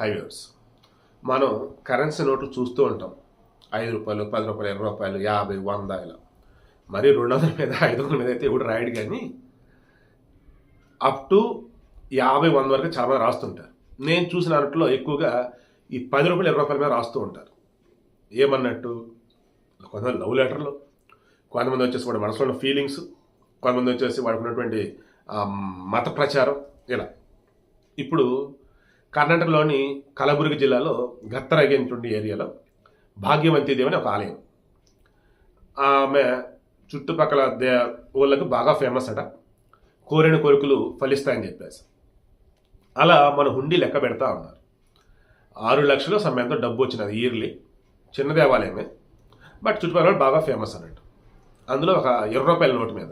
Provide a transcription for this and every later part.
Highways. మనం currency నోట్లు చూస్తూ ఉంటాం. ఐదు రూపాయలు పది రూపాయలు ఇరవై రూపాయలు యాభై వంద ఇలా. మరి రెండు వందల మీద ఐదు వందల మీద అయితే ఎవడు రాయడు కానీ అప్ టు యాభై వంద వరకు చాలామంది రాస్తుంటారు. నేను చూసిన దాంట్లో ఎక్కువగా ఈ పది రూపాయలు ఇరవై రూపాయల మీద రాస్తూ ఉంటారు. ఏమన్నట్టు? కొంతమంది లవ్ లెటర్లు కొంతమంది వచ్చేసి వాడి మనసులో ఉన్న ఫీలింగ్స్ కొంతమంది వచ్చేసి వాడికి ఉన్నటువంటి మత ప్రచారం ఇలా. ఇప్పుడు కర్ణాటకలోని కలబుర్గి జిల్లాలో గత్తరగినటువంటి ఏరియాలో భాగ్యవంతి దేవి అని ఒక ఆలయం. ఆమె చుట్టుపక్కల దే ఊళ్ళకు బాగా ఫేమస్ అట. కోరిన కోరికలు ఫలిస్తాయని చెప్పేసి. అలా మన హుండీ లెక్క పెడతా ఉన్నారు. ఆరు లక్షలు సమయంతో డబ్బు వచ్చినది ఇయర్లీ చిన్న దేవాలయమే. బట్ చుట్టుపక్కల బాగా ఫేమస్ అన్నట్టు. అందులో ఒక ఇరవై రూపాయల నోటు మీద.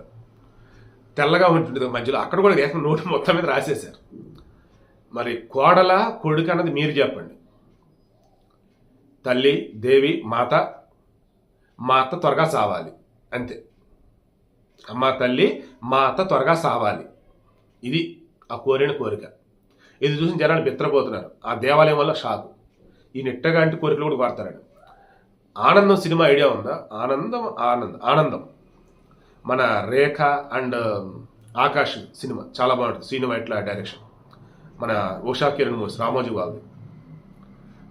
తెల్లగా ఉంటుంది మధ్యలో. అక్కడ కూడా ఏకంగా నోటు మొత్తం మీద రాసేశారు. మరి కోడల కొడుకు అన్నది మీరు చెప్పండి. తల్లి దేవి మాత మా అత్త త్వరగా సావాలి. అంతే. అమ్మ తల్లి మా అత్త త్వరగా సావాలి. ఇది ఆ కోరిన కోరిక. ఇది చూసి జనాలు బిత్తరపోతున్నారు. ఆ దేవాలయం వల్ల షాకు. ఈ నిట్టగాంటి కోరికలు కూడా వాడతారండి ఆనందం సినిమా ఐడియా ఉందా? ఆనందం ఆనందం ఆనందం. మన రేఖ అండ్ ఆకాష్ సినిమా చాలా బాగుంటుంది. శ్రీను వైట్ల డైరెక్షన్ మన ఉషా కిరణ్ మూవీస్ రామోజీ వాళ్ళది.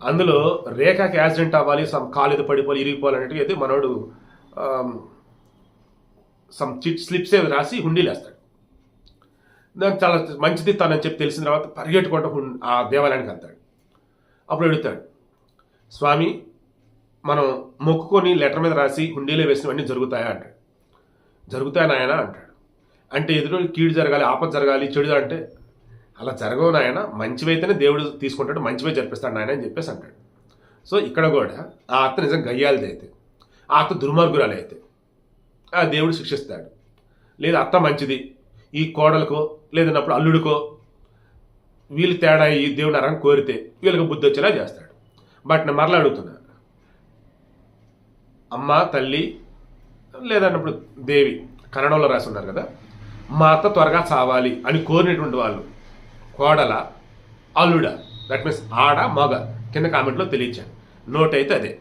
అందులో రేఖకి యాక్సిడెంట్ అవ్వాలి సమ్ కాలు ఏదో పడిపోవాలి ఇరిగిపోవాలి అన్నట్టుగా అయితే మనోడు సమ్ చిట్ స్లిప్స్ ఏవి రాసి హుండీలేస్తాడు వేస్తాడు. దానికి చాలా మంచిది తనని చెప్పి తెలిసిన తర్వాత పరిగెట్టుకుంటూ ఆ దేవాలయానికి వెళ్తాడు. అప్పుడు అడుగుతాడు స్వామి మనం మొక్కుకొని లెటర్ మీద రాసి హుండీలో వేసినవన్నీ జరుగుతాయా? అంటాడు. జరుగుతాయా నాయన అంటాడు. అంటే ఎదురు కీడు జరగాలి ఆపద జరగాలి చెడు అంటే అలా జరగవు నాయన. మంచివైతేనే దేవుడు తీసుకుంటాడు మంచివే జరిపిస్తాడు నాయన అని చెప్పేసి అంటాడు. సో ఇక్కడ కూడా ఆ అత్త నిజం గయ్యాలది అయితే ఆ అత్త దుర్మార్గురాలు అయితే ఆ దేవుడు శిక్షిస్తాడు. లేదా అత్త మంచిది ఈ కోడలకో లేదన్నప్పుడు అల్లుడికో వీళ్ళు తేడా ఈ దేవుడు నరం కోరితే వీళ్ళకి బుద్ధి వచ్చేలా చేస్తాడు. బట్ నేను మరలా అడుగుతున్నా అమ్మ తల్లి లేదన్నప్పుడు దేవి కన్నడంలో రాసి ఉన్నారు కదా మా అత్త త్వరగా చావాలి అని కోరినటువంటి వాళ్ళు కోడల అల్లుడ దట్ మీన్స్ ఆడ మగ కింద కామెంట్లో తెలియచాను నోట్ అయితే అదే.